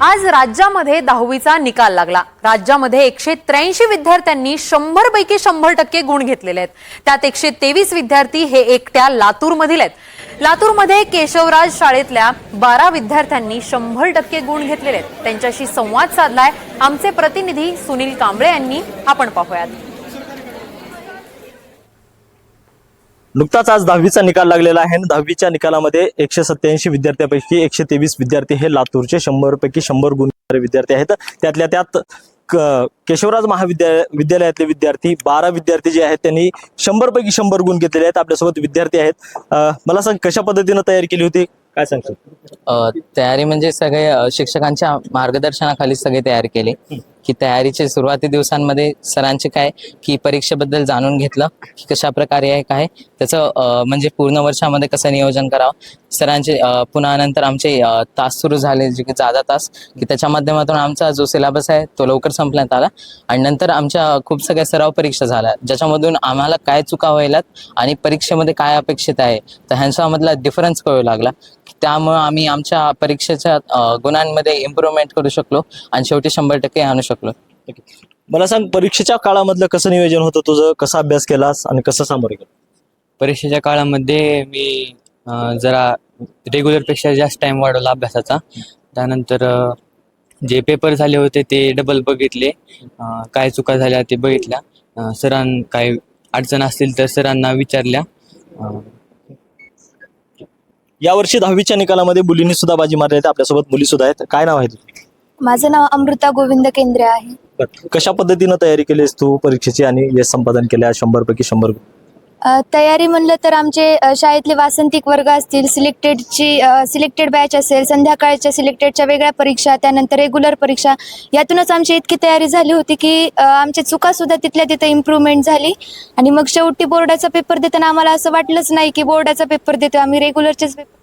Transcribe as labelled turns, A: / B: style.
A: आज राज्यामध्ये दहावीचा निकाल लागला. राज्यामध्ये एकशे त्र्याऐंशी विद्यार्थ्यांनी शंभर पैकी शंभर टक्के गुण घेतलेले आहेत. त्यात एकशे तेवीस विद्यार्थी हे एकट्या लातूरमधील आहेत. लातूरमध्ये केशवराज शाळेतल्या बारा विद्यार्थ्यांनी शंभर टक्के गुण घेतलेले आहेत. त्यांच्याशी संवाद साधलाय आमचे प्रतिनिधी सुनील कांबळे यांनी. आपण पाहूयात.
B: नुकताच आज दहावीचा निकाल लागलेला आहे आणि दहावीच्या निकालामध्ये एकशे सत्याऐंशी विद्यार्थ्यांपैकी एकशे तेवीस विद्यार्थी हे लातूरचे शंभर पैकी शंभर गुण विद्यार्थी आहेत. त्यातल्या त्यात केशवराज महाविद्या विद्यालयातले विद्यार्थी बारा विद्यार्थी जे आहेत त्यांनी शंभर पैकी शंभर गुण घेतलेले आहेत. आपल्यासोबत विद्यार्थी आहेत. मला सांग कशा पद्धतीनं तयारी केली होती? काय सांगतो
C: तयारी म्हणजे सगळे शिक्षकांच्या मार्गदर्शनाखाली सगळी तयारी केली. की तयारीचे सुरुवाती दिवसांमध्ये सरांचे काय की परीक्षेबद्दल जाणून घेतलं की कशा प्रकारे आहे काय. त्याचं म्हणजे पूर्ण वर्षामध्ये कसं नियोजन करावं. सरांचे पुन्हा नंतर आमचे तास सुरू झाले जे की जादा तास की त्याच्या माध्यमातून आमचा जो सिलेबस आहे तो लवकर संपण्यात आला. आणि नंतर आमच्या खूप सगळ्या सराव परीक्षा झाल्या ज्याच्यामधून आम्हाला काय चुका व्हायलात आणि परीक्षेमध्ये काय अपेक्षित आहे तर ह्यांच्यामधला डिफरन्स कळू लागला. त्यामुळं आम्ही आमच्या परीक्षेच्या गुणांमध्ये इम्प्रूव्हमेंट करू शकलो आणि शेवटी शंभर टक्के आणू शकलो.
B: मला सांग परीक्षेच्या काळामधलं कसं नियोजन होतं तुझं? कसा अभ्यास केलास आणि कसं सामोरे गेलं
D: परीक्षेच्या काळामध्ये मी अ, जरा रेग्युलरपेक्षा जास्त टाइम वाढवला अभ्यासाचा. त्यानंतर अ, जे पेपर झाले होते ते डबल बघितले. अ, काय चुका झाल्या ते बघितल्या. अ, सरां काय अडचण असतील तर सरांना विचारल्या. अ,
B: यावर्षी दहावीच्या निकालामध्ये मुलींनी सुद्धा बाजी मारली आहे. आपल्यासोबत मुली सुद्धा आहेत. काय नाव आहे तुझं?
E: माझं नाव अमृता गोविंद केंद्रे आहे.
B: कशा पद्धतीनं तयारी केलीस तू परीक्षेची आणि यश संपादन केल्या शंभर पैकी शंभर?
E: अ, तयारी म्हणलं तर आमचे अ, शाळेतले वासंतिक वर्ग असतील सिलेक्टेडची सिलेक्टेड बॅच असेल संध्याकाळच्या सिलेक्टेडच्या वेगळ्या परीक्षा त्यानंतर रेग्युलर परीक्षा यातूनच आमची इतकी तयारी झाली होती की अ, आमच्या चुकासुद्धा तिथल्या तिथं इम्प्रूव्हमेंट झाली. आणि मग शेवटी बोर्डाचा पेपर देताना आम्हाला असं वाटलंच नाही की बोर्डाचा पेपर देतो आम्ही रेग्युलरचेच पेपर